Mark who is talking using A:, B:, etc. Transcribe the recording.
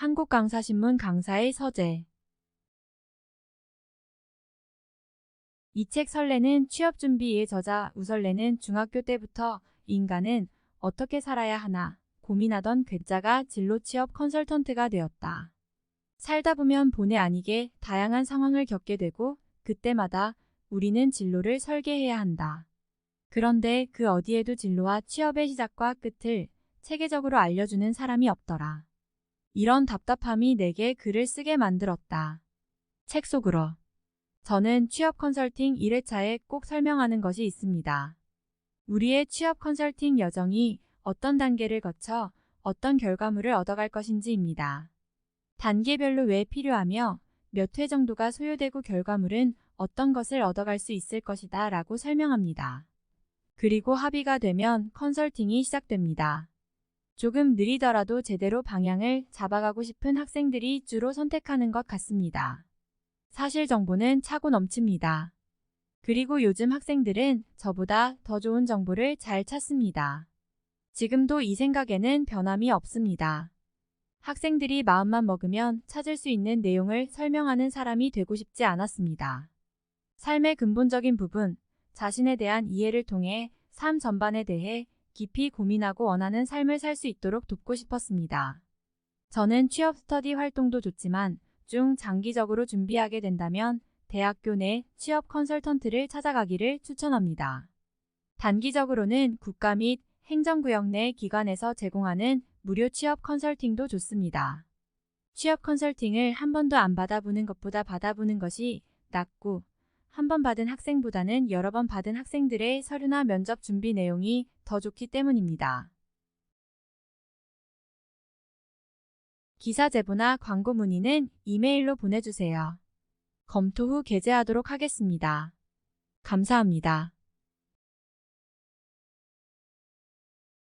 A: 한국강사신문 강사의 서재 이 책 설레는 취업 준비의 저자 우설레는 중학교 때부터 인간은 어떻게 살아야 하나 고민하던 괴짜가 진로 취업 컨설턴트가 되었다. 살다 보면 본의 아니게 다양한 상황을 겪게 되고 그때마다 우리는 진로를 설계해야 한다. 그런데 그 어디에도 진로와 취업의 시작과 끝을 체계적으로 알려주는 사람이 없더라. 이런 답답함이 내게 글을 쓰게 만들었다. 책 속으로. 저는 취업 컨설팅 1회차에 꼭 설명하는 것이 있습니다. 우리의 취업 컨설팅 여정이 어떤 단계를 거쳐 어떤 결과물을 얻어갈 것인지입니다. 단계별로 왜 필요하며 몇 회 정도가 소요되고 결과물은 어떤 것을 얻어갈 수 있을 것이다 라고 설명합니다. 그리고 합의가 되면 컨설팅이 시작됩니다. 조금 느리더라도 제대로 방향을 잡아가고 싶은 학생들이 주로 선택하는 것 같습니다. 사실 정보는 차고 넘칩니다. 그리고 요즘 학생들은 저보다 더 좋은 정보를 잘 찾습니다. 지금도 이 생각에는 변함이 없습니다. 학생들이 마음만 먹으면 찾을 수 있는 내용을 설명하는 사람이 되고 싶지 않았습니다. 삶의 근본적인 부분, 자신에 대한 이해를 통해 삶 전반에 대해 깊이 고민하고 원하는 삶을 살 수 있도록 돕고 싶었습니다. 저는 취업 스터디 활동도 좋지만 중 장기적으로 준비하게 된다면 대학교 내 취업 컨설턴트를 찾아가기를 추천합니다. 단기적으로는 국가 및 행정구역 내 기관에서 제공하는 무료 취업 컨설팅도 좋습니다. 취업 컨설팅을 한 번도 안 받아보는 것보다 받아보는 것이 낫고 한 번 받은 학생보다는 여러 번 받은 학생들의 서류나 면접 준비 내용이 더 좋기 때문입니다. 기사 제보나 광고 문의는 이메일로 보내주세요. 검토 후 게재하도록 하겠습니다. 감사합니다.